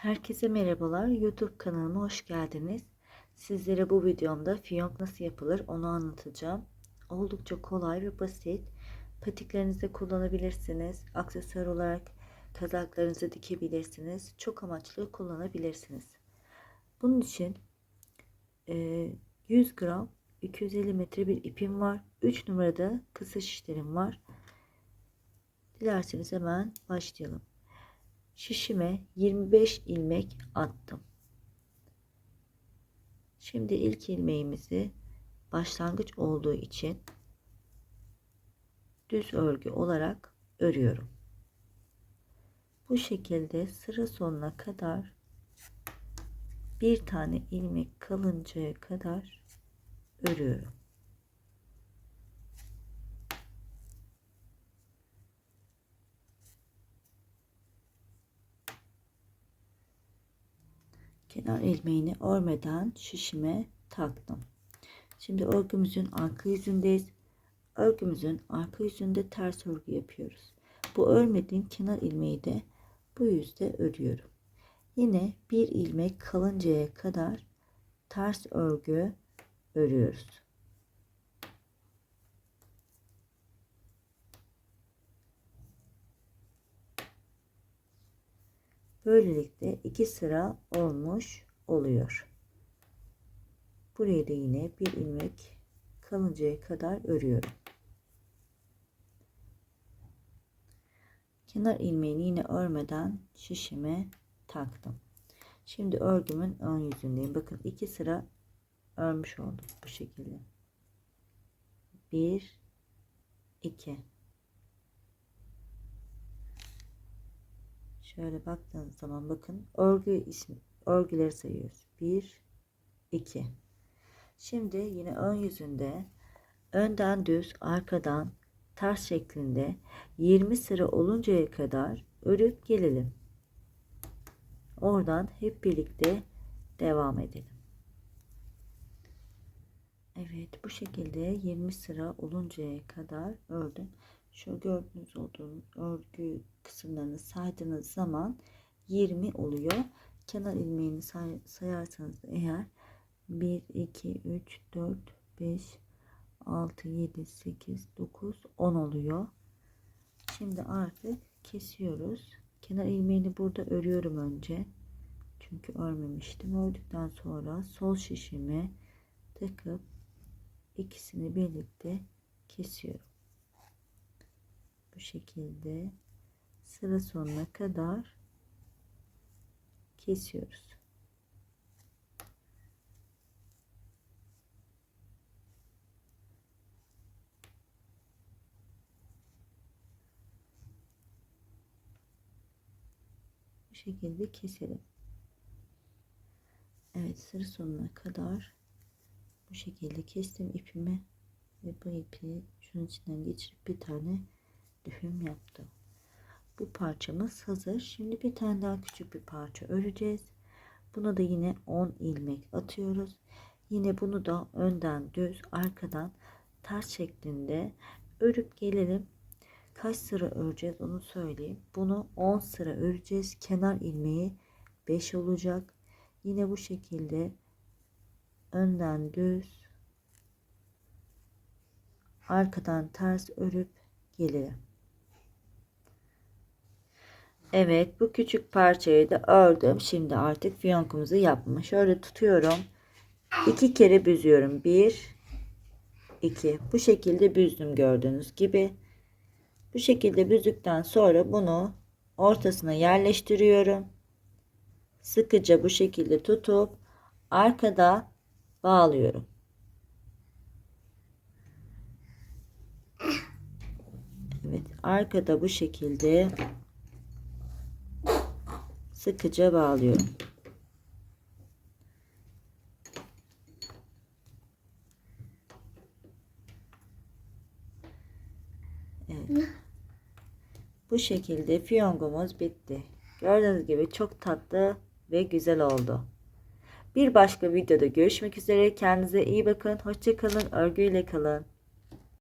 Herkese merhabalar. YouTube kanalıma hoş geldiniz. Sizlere bu videomda fiyonk nasıl yapılır onu anlatacağım. Oldukça kolay ve basit. Patiklerinizde kullanabilirsiniz. Aksesuar olarak kazaklarınızı dikebilirsiniz. Çok amaçlı kullanabilirsiniz. Bunun için 100 gram 250 metre bir ipim var. 3 numarada kısa şişlerim var. Dilerseniz hemen başlayalım şişime 25 ilmek attım. Şimdi ilk ilmeğimizi başlangıç olduğu için düz örgü olarak örüyorum. Bu şekilde sıra sonuna kadar bir tane ilmek kalıncaya kadar örüyorum. Kenar ilmeğini örmeden şişime taktım. Şimdi örgümüzün arka yüzündeyiz. Örgümüzün arka yüzünde ters örgü yapıyoruz. Bu örmediğim kenar ilmeği de bu yüzde örüyorum. Yine bir ilmek kalıncaya kadar ters örgü örüyoruz. Böylelikle iki sıra olmuş oluyor. Buraya da yine bir ilmek kalıncaya kadar örüyorum. Kenar ilmeğini yine örmeden şişime taktım. Şimdi örgümün ön yüzündeyim. Bakın iki sıra örmüş oldum bu şekilde. Bir, iki. Şöyle baktığınız zaman bakın örgü ismi örgüleri sayıyoruz. 1 2 Şimdi yine ön yüzünde önden düz arkadan ters şeklinde 20 sıra oluncaya kadar örüp gelelim. Oradan hep birlikte devam edelim. Evet bu şekilde 20 sıra oluncaya kadar ördüm. Şu gördüğünüz olduğunuz örgü kısımlarını saydığınız zaman 20 oluyor. Kenar ilmeğini say sayarsanız eğer 1, 2, 3, 4, 5, 6, 7, 8, 9, 10 oluyor. Şimdi artık kesiyoruz. Kenar ilmeğini burada örüyorum önce. Çünkü örmemiştim. Ördükten sonra sol şişime takıp ikisini birlikte kesiyorum bu şekilde sıra sonuna kadar kesiyoruz. Bu şekilde keselim. Evet sıra sonuna kadar bu şekilde kestim ipimi ve bu ipi şunun içinden geçirip bir tane düğüm yaptım. Bu parçamız hazır. Şimdi bir tane daha küçük bir parça öreceğiz. Buna da yine 10 ilmek atıyoruz. Yine bunu da önden düz arkadan ters şeklinde örüp gelelim. Kaç sıra öreceğiz onu söyleyeyim. Bunu 10 sıra öreceğiz. Kenar ilmeği 5 olacak. Yine bu şekilde önden düz arkadan ters örüp gelelim. Evet bu küçük parçayı da ördüm. Şimdi artık fiyonkumuzu yapmış. Şöyle tutuyorum. iki kere büzüyorum. Bir, iki. Bu şekilde büzdüm gördüğünüz gibi. Bu şekilde büzdükten sonra bunu ortasına yerleştiriyorum. Sıkıca bu şekilde tutup arkada bağlıyorum. Evet arkada bu şekilde sıkıca bağlıyorum. Evet. Bu şekilde fiyongumuz bitti. Gördüğünüz gibi çok tatlı ve güzel oldu. Bir başka videoda görüşmek üzere. Kendinize iyi bakın. Hoşçakalın. Örgüyle kalın.